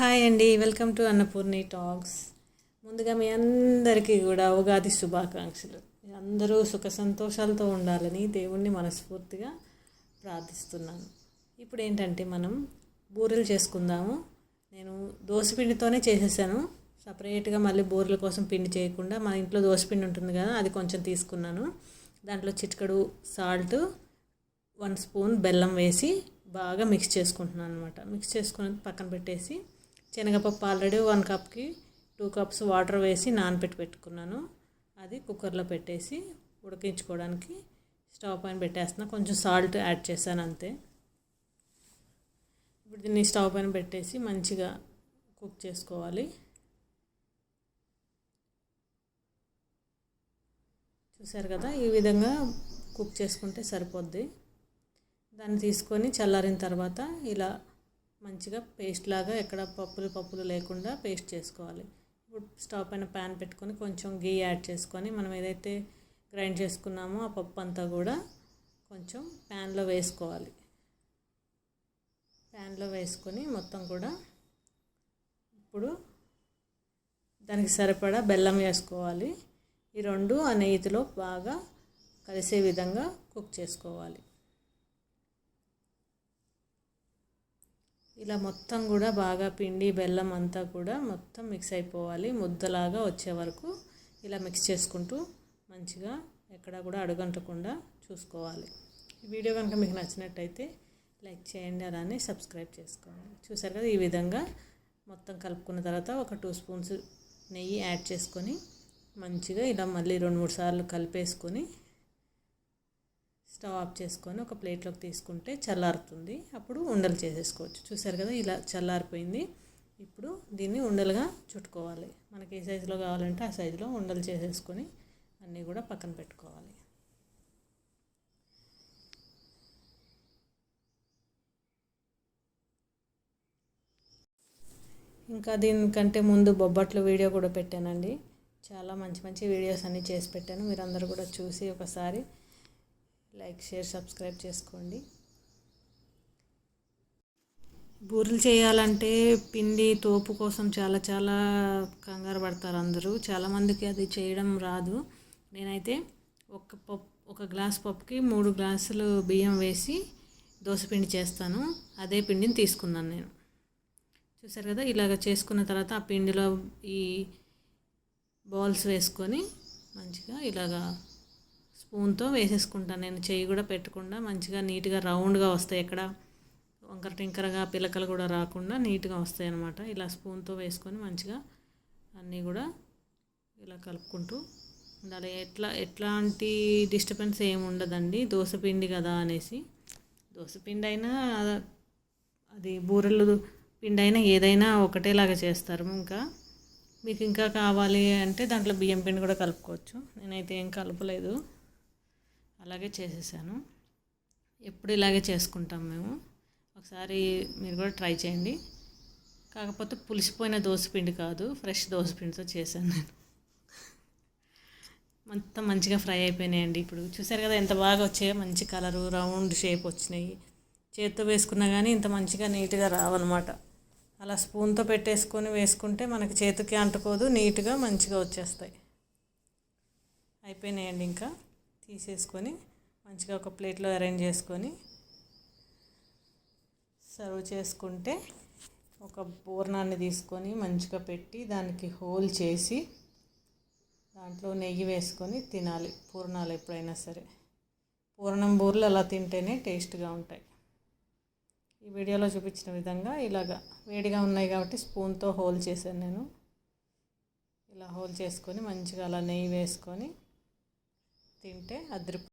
Hi అండి welcome to Annapurni talks. ముందుగా మీ అందరికీ కూడా ఉగాది శుభాకాంక్షలు. అందరూ సుఖ సంతోషాలతో ఉండాలని దేవుణ్ణి మనస్ఫూర్తిగా ప్రార్థిస్తున్నాను. ఇప్పుడు ఏంటంటే మనం బూరెలు చేసుకుందాము. నేను దోసపిండితోనే చేసేసాను. సపరేట్గా మళ్ళీ బూరెల కోసం పిండి చేయకుండా మన ఇంట్లో దోసపిండి ఉంటుంది కదా అది కొంచెం తీసుకున్నాను. దాంట్లో చిటికడు సాల్ట్ వన్ స్పూన్ బెల్లం వేసి బాగా మిక్స్ చేసుకుంటున్నాను అనమాట మిక్స్ చేసుకుని పక్కన పెట్టేసి శనగపప్పు ఆల్రెడీ వన్ కప్కి టూ కప్స్ వాటర్ వేసి నానబెట్టి పెట్టుకున్నాను. అది కుక్కర్లో పెట్టేసి ఉడికించుకోవడానికి స్టవ్ పైన పెట్టేస్తున్నా. కొంచెం సాల్ట్ యాడ్ చేశాను అంతే. ఇప్పుడు దీన్ని స్టవ్ పైన పెట్టేసి మంచిగా కుక్ చేసుకోవాలి. చూసారు కదా ఈ విధంగా కుక్ చేసుకుంటే సరిపోద్ది. దాన్ని తీసుకొని చల్లారిన తర్వాత ఇలా మంచిగా పేస్ట్ లాగా ఎక్కడ పప్పులు పప్పులు లేకుండా పేస్ట్ చేసుకోవాలి. ఇప్పుడు స్టవ్ పైన ప్యాన్ పెట్టుకొని కొంచెం గీ యాడ్ చేసుకొని మనం ఏదైతే గ్రైండ్ చేసుకున్నామో ఆ పప్పు అంతా కూడా కొంచెం ప్యాన్లో వేసుకోవాలి. ప్యాన్లో వేసుకొని మొత్తం కూడా ఇప్పుడు దానికి సరిపడా బెల్లం వేసుకోవాలి. ఈ రెండు ఆ నెయ్యిలో బాగా కలిసే విధంగా కుక్ చేసుకోవాలి. ఇలా మొత్తం కూడా బాగా పిండి బెల్లం అంతా కూడా మొత్తం మిక్స్ అయిపోవాలి. ముద్దలాగా వచ్చే వరకు ఇలా మిక్స్ చేసుకుంటూ మంచిగా ఎక్కడ కూడా అడుగంటకుండా చూసుకోవాలి. ఈ వీడియో కనుక మీకు నచ్చినట్టయితే లైక్ చేయండి అలానే సబ్స్క్రైబ్ చేసుకోండి. చూసారు కదా ఈ విధంగా మొత్తం కలుపుకున్న తర్వాత ఒక టూ స్పూన్స్ నెయ్యి యాడ్ చేసుకొని మంచిగా ఇలా మళ్ళీ రెండు మూడు సార్లు కలిపేసుకొని స్టవ్ ఆఫ్ చేసుకొని ఒక ప్లేట్లోకి తీసుకుంటే చల్లారుతుంది. అప్పుడు ఉండలు చేసేసుకోవచ్చు. చూసారు కదా ఇలా చల్లారిపోయింది. ఇప్పుడు దీన్ని ఉండలుగా చుట్టుకోవాలి. మనకి ఏ సైజులో కావాలంటే ఆ సైజులో ఉండలు చేసేసుకొని అన్నీ కూడా పక్కన పెట్టుకోవాలి. ఇంకా దీనికంటే ముందు బొబ్బట్లు వీడియో కూడా పెట్టానండి. చాలా మంచి మంచి వీడియోస్ అన్నీ చేసి పెట్టాను. మీరందరూ కూడా చూసి ఒకసారి లైక్ షేర్ సబ్స్క్రైబ్ చేసుకోండి. బూరెలు చేయాలంటే పిండి తోపు కోసం చాలా చాలా కంగారు పడతారు అందరూ. చాలామందికి అది చేయడం రాదు. నేనైతే ఒక పప్పు ఒక గ్లాస్ పప్పుకి మూడు గ్లాసులు బియ్యం వేసి దోశపిండి చేస్తాను. అదే పిండిని తీసుకున్నాను నేను. చూసారు కదా ఇలాగ చేసుకున్న తర్వాత ఆ పిండిలో ఈ బాల్స్ వేసుకొని మంచిగా ఇలాగా స్పూన్తో వేసేసుకుంటాను నేను చెయ్యి కూడా పెట్టకుండా మంచిగా నీట్గా రౌండ్గా వస్తాయి ఎక్కడ. వంకర టింకరగా పిలకలు కూడా రాకుండా నీట్గా వస్తాయి అన్నమాట. ఇలా స్పూన్తో వేసుకొని మంచిగా అన్నీ కూడా ఇలా కలుపుకుంటూ ఉండాలి. ఎట్లా ఎట్లాంటి డిస్టర్బెన్స్ ఏమి ఉండదండి. దోశపిండి కదా అనేసి. దోశపిండి అయినా అది బూరెలు పిండి అయినా ఏదైనా ఒకటేలాగా చేస్తారు ఇంకా. మీకు ఇంకా కావాలి అంటే దాంట్లో బియ్యం పిండి కూడా కలుపుకోవచ్చు. నేనైతే ఏం కలపలేదు. అలాగే చేసేసాను. ఎప్పుడు ఇలాగే చేసుకుంటాం మేము. ఒకసారి మీరు కూడా ట్రై చేయండి. కాకపోతే పులిసిపోయిన దోసపిండి కాదు ఫ్రెష్ దోసపిండితో చేశాను నేను. మొత్తం మంచిగా ఫ్రై అయిపోయినాయండి ఇప్పుడు. చూసారు కదా ఎంత బాగా వచ్చాయో మంచి కలరు రౌండ్ షేప్ వచ్చినాయి. చేతితో వేసుకున్నా కానీ ఇంత మంచిగా నీట్గా రావన్నమాట. అలా స్పూన్తో పెట్టేసుకొని వేసుకుంటే మనకి చేతికి అంటుకోదు నీట్గా మంచిగా వచ్చేస్తాయి. అయిపోయినాయండి ఇంకా. తీసేసుకొని మంచిగా ఒక ప్లేట్లో అరేంజ్ చేసుకొని సర్వ్ చేసుకుంటే ఒక పూర్ణాన్ని తీసుకొని మంచిగా పెట్టి దానికి హోల్ చేసి దాంట్లో నెయ్యి వేసుకొని తినాలి. పూర్ణాలు ఎప్పుడైనా సరే. పూర్ణం బూరెలు అలా తింటేనే టేస్ట్గా ఉంటాయి. ఈ వీడియోలో చూపించిన విధంగా ఇలాగా వేడిగా ఉన్నాయి కాబట్టి స్పూన్తో హోల్ చేశాను నేను. ఇలా హోల్ చేసుకొని మంచిగా అలా నెయ్యి వేసుకొని తింటే అదిరి